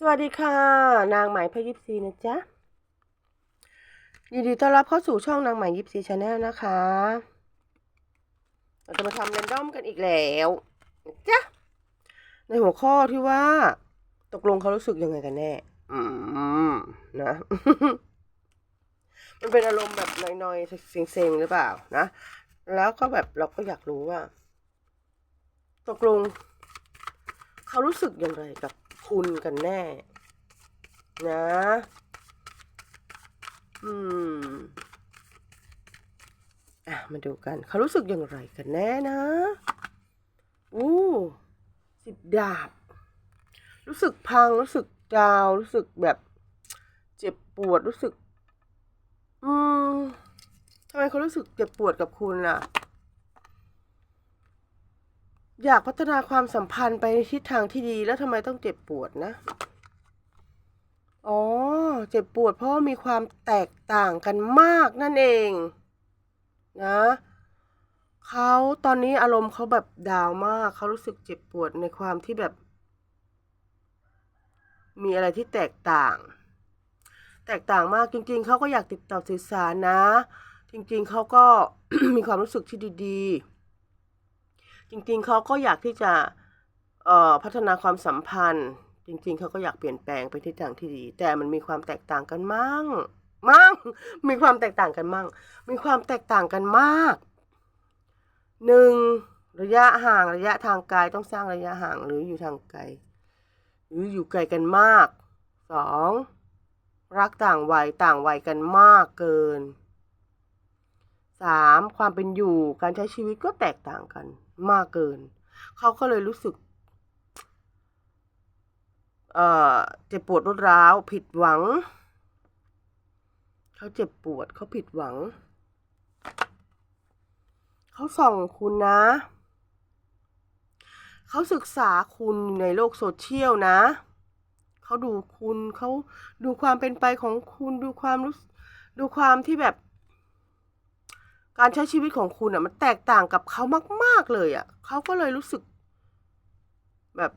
สวัสดีค่ะ นางหมพยิบซีนะจ๊ะยินดีต้อนรับเข้าสู่ช่องนางหมายยิบซีชาแนลนะคะ เราจะมาทำเรนดอมกันอีกแล้วจ๊ะในหัวข้อที่ว่า ตกลงเขารู้สึกยังไงกันแน่ อืมนะ มันเป็นอารมณ์แบบนอยๆเซ็งๆหรือเปล่านะ แล้วก็แบบเราก็อยากรู้ว่า ตกลง เขารู้สึกอย่างไรกับ คุณกันแน่ นะ อืม อะ มาดูกัน เขารู้สึกอย่างไรกันแน่นะ อู้สิบดาบ รู้สึกพัง รู้สึกดาว รู้สึกแบบเจ็บปวด รู้สึก อืมทำไมเขารู้สึกเจ็บปวดกับคุณล่ะ อยากพัฒนาความสัมพันธ์ไปในทิศทางที่ดีแล้วทำไมต้องเจ็บปวดนะ อ๋อ เจ็บปวดเพราะมีความแตกต่างกันมากนั่นเอง นะเขาตอนนี้อารมณ์เขาแบบดาวมาก เขารู้สึกเจ็บปวดในความที่แบบ มีอะไรที่แตกต่าง แตกต่างมากจริง ๆเขาก็อยากติดต่อสื่อสารนะ จริง ๆเขาก็มีความรู้สึกที่ดี ๆ จริงๆ เขาก็อยากที่จะพัฒนาความสัมพันธ์ จริง ๆ เขาก็อยากเปลี่ยนแปลงไปทิศทางที่ดี แต่มันมีความแตกต่างกันมั่งมั่งมีความแตกต่างกันมั่ง มีความแตกต่างกันมากหนึ่งระยะห่างระยะทางไกลต้องสร้างระยะห่างหรืออยู่ทางไกลหรืออยู่ไกลกันมากสองรักต่างวัยต่างวัยกันมากเกินสามความเป็นอยู่การใช้ชีวิตก็แตกต่างกัน มากเกิน เขาก็เลยรู้สึก เอ่อเจ็บปวดรวดร้าว ผิดหวัง เขาเจ็บปวดเขาผิดหวัง เขาส่องคุณนะ เขาศึกษาคุณในโลกโซเชียลนะ เขาดูคุณเขาดูความเป็นไปของคุณดูความรู้ดูความที่แบบ การใช้ชีวิตของคุณอะ มันแตกต่างกับเขามาก ๆ เลยอะเขาก็เลยรู้สึก แบบ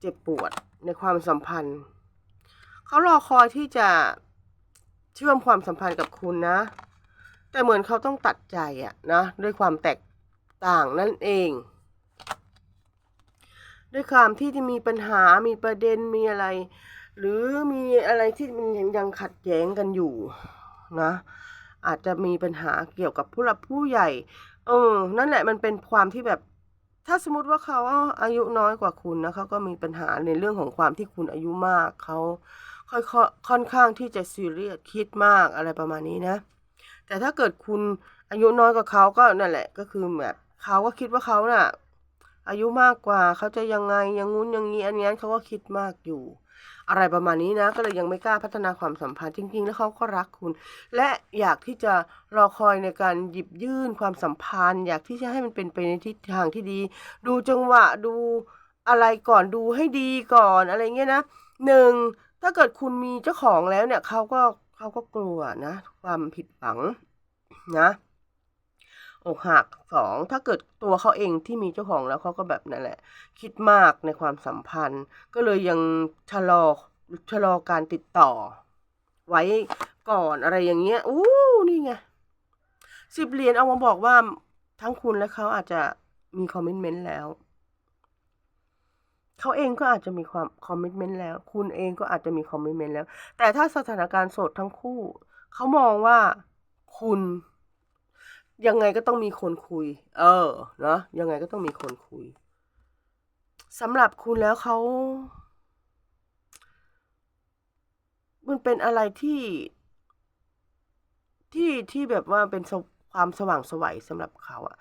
เจ็บปวดในความสัมพันธ์ เขารอคอยที่จะเชื่อมความสัมพันธ์กับคุณนะ แต่เหมือนเขาต้องตัดใจอะนะด้วยความแตกต่างนั่นเอง ด้วยความที่ที่มีปัญหามีประเด็นมีอะไร หรือมีอะไรที่มันยังขัดแย้งกันอยู่นะ อาจจะมีปัญหาเกี่ยวกับผู้หลักผู้ใหญ่ เออ นั่นแหละมันเป็นความที่แบบ ถ้าสมมติว่าเขาอายุน้อยกว่าคุณนะเขาก็มีปัญหาในเรื่องของความที่คุณอายุมากเขาค่อยๆค่อนข้างที่จะซีเรียสคิดมากอะไรประมาณนี้นะ แต่ถ้าเกิดคุณอายุน้อยกว่าเขาก็นั่นแหละ ก็คือแบบเขาก็คิดว่าเขาน่ะ อายุมากกว่าเขาจะยังไงยังงู้นย่างนี้อันนี้เขาก็คิดมากอยู่ อะไรประมาณนี้นะ ก็เลยยังไม่กล้าพัฒนาความสัมพันธ์จริง ๆ แล้วเขาก็รักคุณ และอยากที่จะรอคอยในการหยิบยื่นความสัมพันธ์ อยากที่จะให้มันเป็นไปในทิศทางที่ดี ดูจังหวะดูอะไรก่อนดูให้ดีก่อนอะไรเงี้ยนะหนึ่งถ้าเกิดคุณมีเจ้าของแล้วเนี่ยเขาก็เขาก็กลัวนะ ความผิดหวังนะ อกหักสองถ้าเกิดตัวเขาเองที่มีเจ้าของแล้วเขาก็แบบนั่นแหละ คิดมากในความสัมพันธ์ ก็เลยยังชะลอชะลอการติดต่อ ไว้ก่อนอะไรอย่างเงี้ยอู้นี่ไงสิบเหรียญเอามาบอกว่าทั้งคุณและเขาอาจจะมีคอมมิชเมนต์แล้วเขาเองก็อาจจะมีความคอมมิชเมนต์แล้ว คุณเองก็อาจจะมีคอมมิชเมนต์แล้ว แต่ถ้าสถานการณ์โสดทั้งคู่เขามองว่าคุณ ยังไงก็ต้องมีคนคุย เออ เนาะยังไงก็ต้องมีคนคุยสำหรับคุณแล้วเขา มันเป็นอะไรที่ ที่ที่แบบว่าเป็นความสว่างสวัยสำหรับเขาอะ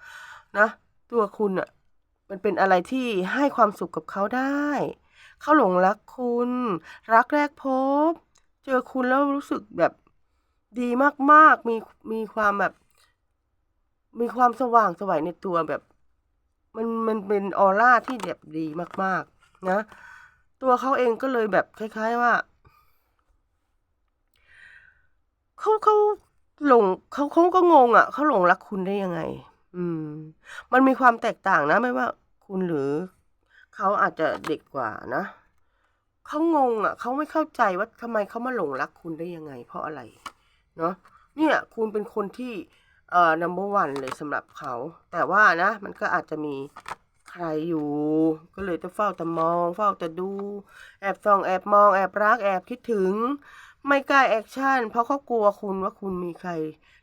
นะตัวคุณอะมันเป็นอะไรที่ให้ความสุขกับเขาได้ เขาหลงรักคุณ รักแรกพบ เจอคุณแล้วรู้สึกแบบดีมากๆ มีมีความแบบ มีความสว่างสวัยในตัวแบบ มันมันเป็นออร่าที่แบบดีมาก ๆ นะ ตัวเขาเองก็เลยแบบคล้าย ๆว่าเขาเขาหลงเขาเขาก็งงอะเขาหลงรักคุณได้ยังไง อืม มันมีความแตกต่างนะ ไม่ว่าคุณหรือเขาอาจจะเด็กกว่านะเขางงอะเขาไม่เข้าใจว่าทำไมเขามาหลงรักคุณได้ยังไง เพราะอะไร เนาะเนี่ย คุณเป็นคนที่ เอ่อ number one เลยสำหรับเขา แต่ว่านะ มันก็อาจจะมีใครอยู่ ก็เลยต้องเฝ้าแต่มอง เฝ้าแต่ดู แอบส่องแอบมองแอบรักแอบคิดถึง ไม่กล้าแอคชั่น เพราะเขากลัวคุณว่าคุณมีใคร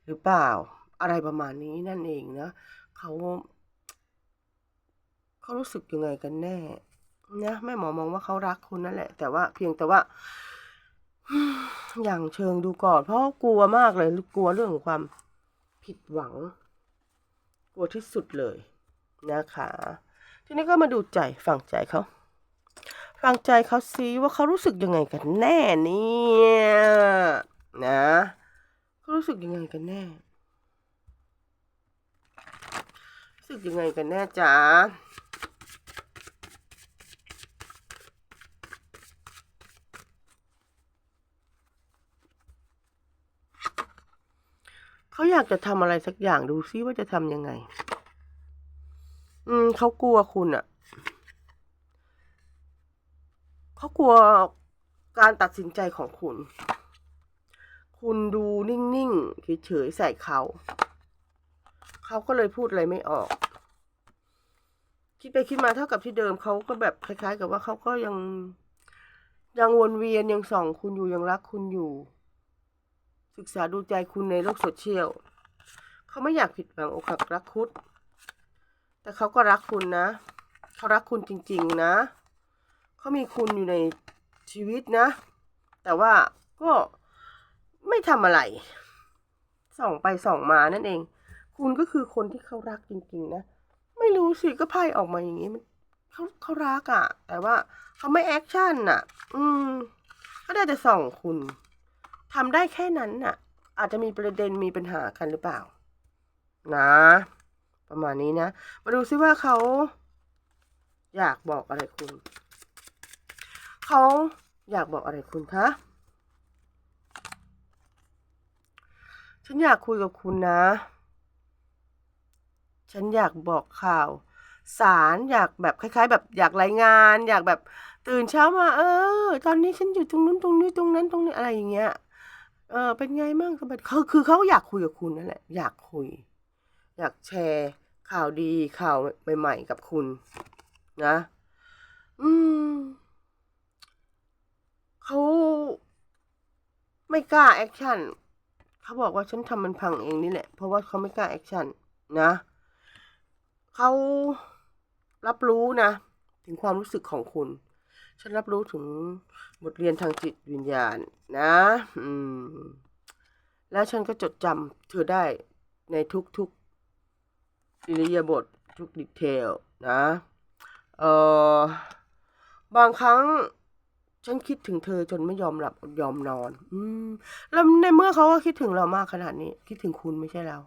หรือเปล่า อะไรประมาณนี้นั่นเองนะเขาเขารู้สึกยังไงกันแน่นะแม่หมอมองว่าเขารักคุณนั่นแหละ แต่ว่าเพียงแต่ว่า อย่างเชิงดูก่อน เพราะกลัวมากเลยกลัวเรื่องของความ ผิดหวัง กลัวที่สุดเลยนะคะ ทีนี้ก็มาดูใจฝั่งใจเขาฟังใจเขาซิว่าเขารู้สึกยังไงกันแน่เนี่ยนะเขารู้สึกยังไงกันแน่รู้สึกยังไงกันแน่จ๊ะ เขาอยากจะทำอะไรสักอย่างดูซิว่าจะทำยังไง อืมเขากลัวคุณอะเขากลัวการตัดสินใจของคุณ คุณดูนิ่งๆเฉยๆใส่เขา เขาก็เลยพูดอะไรไม่ออก คิดไปคิดมาเท่ากับที่เดิมเขาก็แบบคล้าย ๆ กับว่าเขาก็ยังยังวนเวียนยังส่องคุณอยู่ยังรักคุณอยู่ ศึกษาดูใจคุณในโลกโซเชียลเขาไม่อยากผิดหวังอกหักรักคุดแต่เขาก็รักคุณนะ เขารักคุณจริง ๆ นะ เขามีคุณอยู่ในชีวิตนะ แต่ว่าก็ไม่ทำอะไร ส่องไปส่องมานั่นเอง คุณก็คือคนที่เขารักจริง ๆ นะ ไม่รู้สิก็ไพ่ออกมาอย่างนี้มันเขาเขารักอะ่ะ แต่ว่าเขาไม่แอคชั่นอะ อืมก็ได้แต่ส่องคุณ ทำได้แค่นั้นน่ะ อาจจะมีประเด็นมีปัญหากันหรือเปล่า นะ ประมาณนี้นะ มาดูซิว่าเขาอยากบอกอะไรคุณ เขาอยากบอกอะไรคุณคะฉันอยากคุยกับคุณนะ ฉันอยากบอกข่าว สารอยากแบบคล้าย ๆ แบบอยากรายงาน อยากแบบตื่นเช้ามา เออ ตอนนี้ฉันอยู่ตรงนู้นตรงนี้ตรงนั้นตรงนี้อะไรอย่างเงี้ย เออเป็นไงมั่งสบายเขาคือเขาอยากคุยกับคุณนั่นแหละ อยากคุย อยากแชร์ ข่าวดีข่าวใหม่ๆกับคุณ นะ อืมเขาไม่กล้าแอคชั่นเขาบอกว่าฉันทำมันพังเองนี่แหละ เพราะว่าเขาไม่กล้าแอคชั่นนะเขารับรู้นะ ถึงความรู้สึกของคุณ ฉันรับรู้ถึงบทเรียนทางจิตวิญญาณนะ อืม แล้วฉันก็จดจำเธอได้ในทุกๆอิริยาบถทุกดีเทลนะ เออบางครั้งฉันคิดถึงเธอจนไม่ยอมหลับยอมนอน อืม แล้วในเมื่อเขาก็คิดถึงเรามากขนาดนี้ คิดถึงคุณไม่ใช่เรา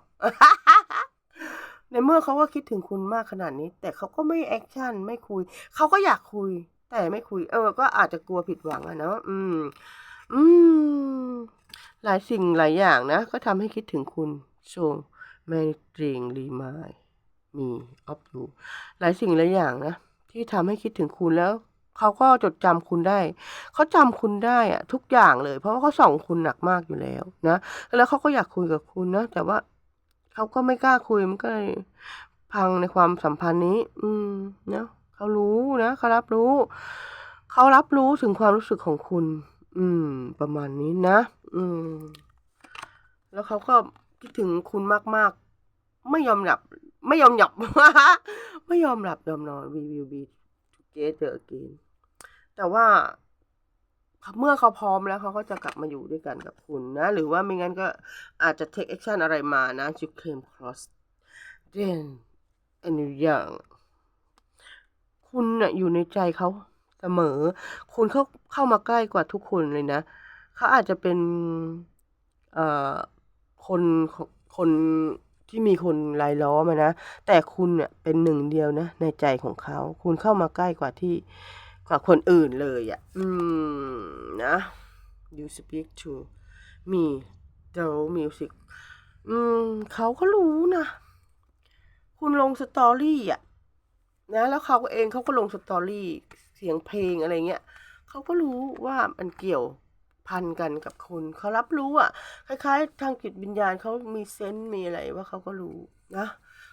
ในเมื่อเขาก็คิดถึงคุณมากขนาดนี้ แต่เขาก็ไม่แอคชั่นไม่คุย เขาก็อยากคุย แต่ไม่คุย เออ ก็อาจจะกลัวผิดหวังอะเนาะอืม อืม หลายสิ่งหลายอย่างนะ ก็ทำให้คิดถึงคุณโชว์แมตริงรีมายมีออฟยูหลายสิ่งหลายอย่างนะ ที่ทำให้คิดถึงคุณแล้วเขาก็จดจำคุณได้ เขาจำคุณได้อะทุกอย่างเลย เพราะว่าเขาส่องคุณหนักมากอยู่แล้วนะ แล้วเขาก็อยากคุยกับคุณนะ แต่ว่าเขาก็ไม่กล้าคุย มันก็เลยพังในความสัมพันธ์นี้ อืม เนะ เขารู้นะเขารับรู้ เขารับรู้ถึงความรู้สึกของคุณ อืม ประมาณนี้นะ อืม แล้วเขาก็คิดถึงคุณมาก ๆ ไม่ยอมหลับ ไม่ยอมหยับ ไม่ยอมหลับยอมนอน we will be together again แต่ว่าเมื่อเขาพร้อมแล้วเขาก็จะกลับมาอยู่ด้วยกันกับคุณนะ หรือว่าไม่งั้นก็อาจจะ take action อะไรมานะ you came cross then and young คุณน่ะอยู่ในใจเขาเสมอ คุณเข้าเข้ามาใกล้กว่าทุกคนเลยนะ เขาอาจจะเป็นเอ่อคนคนที่มีคนรายล้อมานะ แต่คุณเนี่ยเป็นหนึ่งเดียวนะ ในใจของเขา คุณเข้ามาใกล้กว่าที่กว่าคนอื่นเลยอะ่ะ อืม นะ you speak to me the music อืม เขาก็รู้นะ คุณลงสตอรี่อะ นะแล้วเขาเองเขาก็ลงสตอรี่เสียงเพลงอะไรเงี้ยเขาก็รู้ว่ามันเกี่ยวพันกันกับคุณเขารับรู้อะคล้ายๆ ทางจิตวิญญาณเขามีเซนส์มีอะไรว่าเขาก็รู้นะ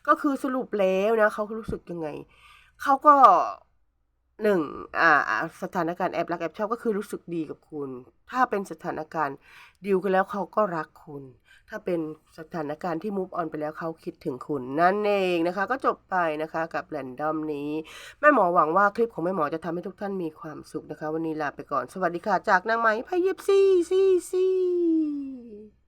ก็คือสรุปแล้วนะเขารู้สึกยังไงเขาก็ หนึ่งอ่าอ่าสถานการณ์แอบรักแอบชอบก็คือรู้สึกดีกับคุณ ถ้าเป็นสถานการณ์ดิวกันแล้วเขาก็รักคุณ ถ้าเป็นสถานการณ์ที่มูฟออนไปแล้วเขาคิดถึงคุณ นั่นเองนะคะ ก็จบไปนะคะกับแรนดอมนี้ แม่หมอหวังว่าคลิปของแม่หมอจะทำให้ทุกท่านมีความสุขนะคะ วันนี้ลาไปก่อน สวัสดีค่ะ จากนางไหมพายิบซี่ซี่ซี่